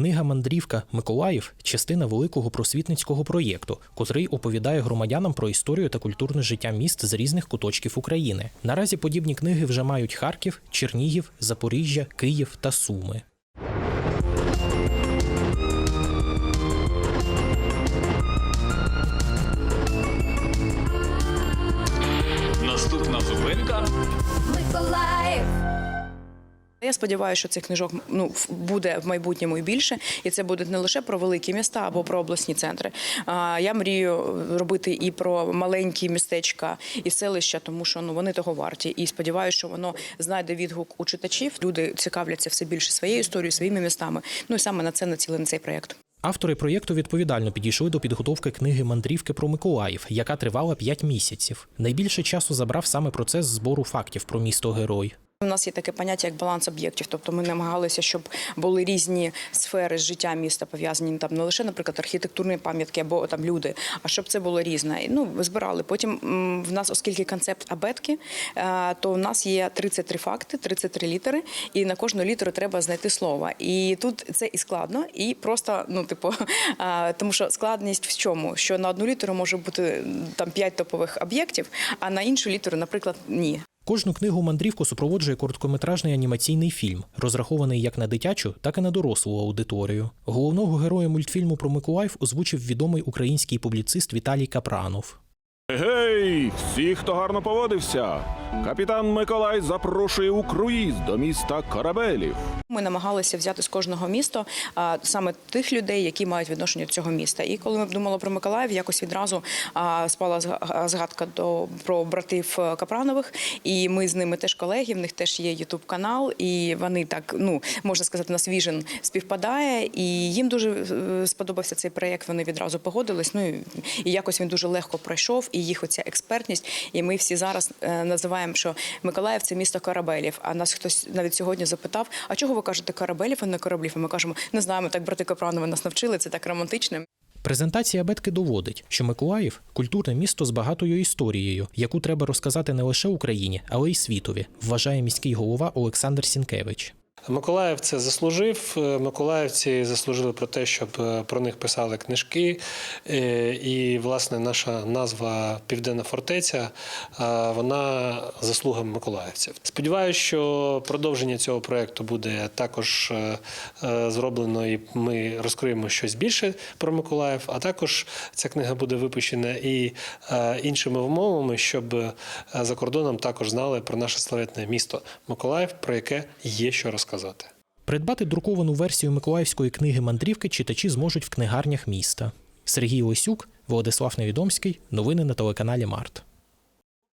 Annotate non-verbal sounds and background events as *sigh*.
Книга Мандрівка Миколаїв частина великого просвітницького проєкту, котрий оповідає громадянам про історію та культурне життя міст з різних куточків України. Наразі подібні книги вже мають Харків, Чернігів, Запоріжжя, Київ та Суми. Наступна зупинка Миколаїв. Я сподіваюся, що цих книжок ну буде в майбутньому і більше, і це буде не лише про великі міста або про обласні центри. А я мрію робити і про маленькі містечка і селища, тому що ну вони того варті. І сподіваюся, що воно знайде відгук у читачів. Люди цікавляться все більше своєю історією, своїми містами. Ну і саме на це націлений цей проєкт. Автори проєкту відповідально підійшли до підготовки книги Мандрівки про Миколаїв, яка тривала 5 місяців. Найбільше часу забрав саме процес збору фактів про місто Герой. У нас є таке поняття як баланс об'єктів, тобто ми намагалися, щоб були різні сфери життя міста пов'язані там не лише, наприклад, архітектурні пам'ятки або там люди, а щоб це було різне. Ну збирали. Потім в нас, оскільки концепт абетки, е, то в нас є 33 факти, 33 літери, і на кожну літеру треба знайти слово. І тут це і складно, і просто ну, типу, *laughs* е, тому що складність в чому? Що на одну літеру може бути там 5 топових об'єктів, а на іншу літеру, наприклад, ні. Кожну книгу мандрівку супроводжує короткометражний анімаційний фільм, розрахований як на дитячу, так і на дорослу аудиторію. Головного героя мультфільму про Миколаїв озвучив відомий український публіцист Віталій Капранов. Гей, всі, хто гарно поводився. Капітан Миколай запрошує у круїз до міста Корабелів. Ми намагалися взяти з кожного міста а, саме тих людей, які мають відношення до цього міста. І коли ми думали про Миколаїв, якось відразу а, спала згадка до про братів е, Капранових. І ми з ними теж колеги. В них теж є Ютуб канал, і вони так ну можна сказати, нас віжен співпадає. І їм дуже е, сподобався цей проєкт. Вони відразу погодились. Ну і, і якось він дуже легко пройшов. І їх оця експертність. І ми всі зараз е, називаємо, що Миколаїв це місто корабелів. А нас хтось навіть сьогодні запитав: а чого ви кажете корабелів, а не кораблів? І ми кажемо, не знаємо, так брати Капранови нас навчили. Це так романтично. Презентація абетки доводить, що Миколаїв культурне місто з багатою історією, яку треба розказати не лише Україні, але й світові, вважає міський голова Олександр Сінкевич. Миколаїв це заслужив. Е, Миколаївці заслужили про те, щоб е, про них писали книжки. Е, І, власне, наша назва Південна фортеця вона заслуга миколаївців. Сподіваюся, що продовження цього проекту буде також зроблено, і ми розкриємо щось більше про Миколаїв. А також ця книга буде випущена і іншими умовами, щоб за кордоном також знали про наше славетне місто Миколаїв, про яке є що розказати. Придбати друковану версію Миколаївської книги мандрівки читачі зможуть в книгарнях міста. Сергій Лисюк, Владислав Невідомський. Новини на телеканалі Март.